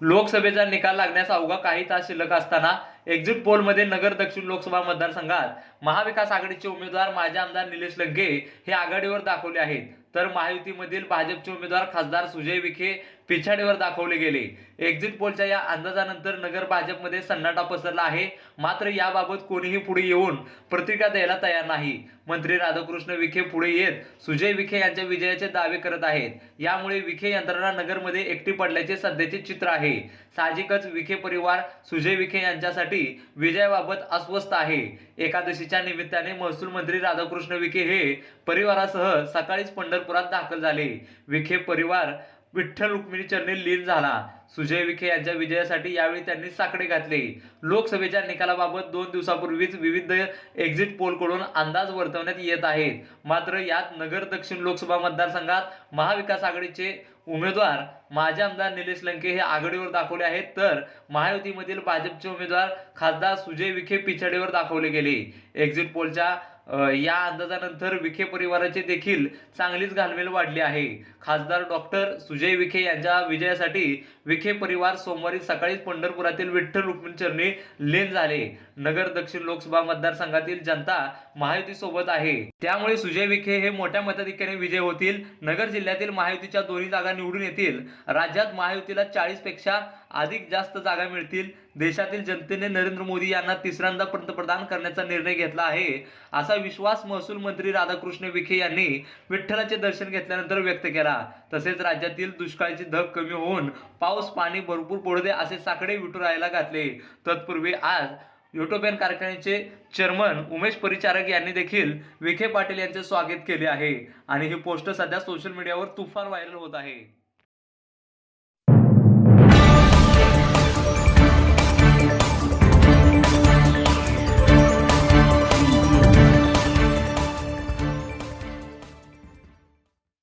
लोकसभेचा निकाल लागण्यास अवघा काही तास शिल्लक असताना एक्झिट पोलमध्ये नगर दक्षिण लोकसभा मतदारसंघात महाविकास आघाडीचे उमेदवार माजी आमदार निलेश लंके हे आघाडीवर दाखवले आहेत. तर महायुतीमधील भाजपचे उमेदवार खासदार सुजय विखे पिछाडीवर दाखवले गेले. एक्झिट पोलच्या या अंदाजानंतर नगर भाजपमध्ये सन्नाटा पसरला आहे. मात्र याबाबत कोणीही पुढे येऊन प्रतिक्रिया द्यायला तयार नाही. मंत्री राधाकृष्ण विखे पुढे येत सुजय विखे यांच्या विजयाचे दावे करत आहेत. यामुळे विखे यंत्रणा नगरमध्ये एकटी पडल्याचे सध्याचे चित्र आहे. साहजिकच विखे परिवार सुजय विखे यांच्यासाठी विजयाबाबत अस्वस्थ आहे. एकादशीच्या निमित्ताने महसूल मंत्री राधाकृष्ण विखे हे परिवारासह सकाळीच पंढरपुरात दाखल झाले. विखे परिवार विठ्ठल रुक्मिणी चरणी लीन झाला. सुजय विखे यांच्या विजयासाठी यावेळी त्यांनी साकडे घातले. लोकसभेच्या निकालाबाबत दोन दिवसापूर्वीच विविध एक्झिट पोलकडून अंदाज वर्तवण्यात येत आहेत. मात्र यात नगर दक्षिण लोकसभा मतदारसंघात महाविकास आघाडीचे उमेदवार माजी आमदार निलेश लंके हे आघाडीवर दाखवले आहेत. तर महायुतीमधील भाजपचे उमेदवार खासदार सुजय विखे पिछाडीवर दाखवले गेले. एक्झिट पोलच्या या अंदाजानंतर विखे परिवाराचे देखील चांगलीच घालमेल वाढली आहे. खासदार डॉक्टर सुजय विखे यांच्या विजयासाठी विखे परिवार सोमवारी सकाळीच पंढरपुरातील विठ्ठल रुक्मिणी चरणी लीन झाले. नगर दक्षिण लोकसभा मतदारसंघातील जनता महायुतीसोबत आहे. त्यामुळे सुजय विखे हे मोठ्या मताधिक्याने विजय होतील. नगर जिल्ह्यातील महायुतीच्या दोन्ही जागा निवडून येतील. राज्यात महायुतीला चाळीसपेक्षा अधिक जास्त जागा मिळतील. देशातील जनतेने नरेंद्र मोदी यांना तिसऱ्यांदा पंतप्रधान करण्याचा निर्णय घेतला आहे असा विश्वास महसूल मंत्री राधाकृष्ण विखे यांनी विठ्ठलाचे दर्शन घेतल्यानंतर व्यक्त केला. तसेच राज्यातील दुष्काळाची धग कमी होऊन पाऊस पाणी भरपूर पडू दे असे साकडे राहायला घातले. तत्पूर्वी आज युटोपियन कारखान्याचे चेअरमन उमेश परिचारक यांनी देखील विखे पाटील यांचे स्वागत केले आहे. आणि ही पोस्ट सध्या सोशल मीडियावर तुफान व्हायरल होत आहे.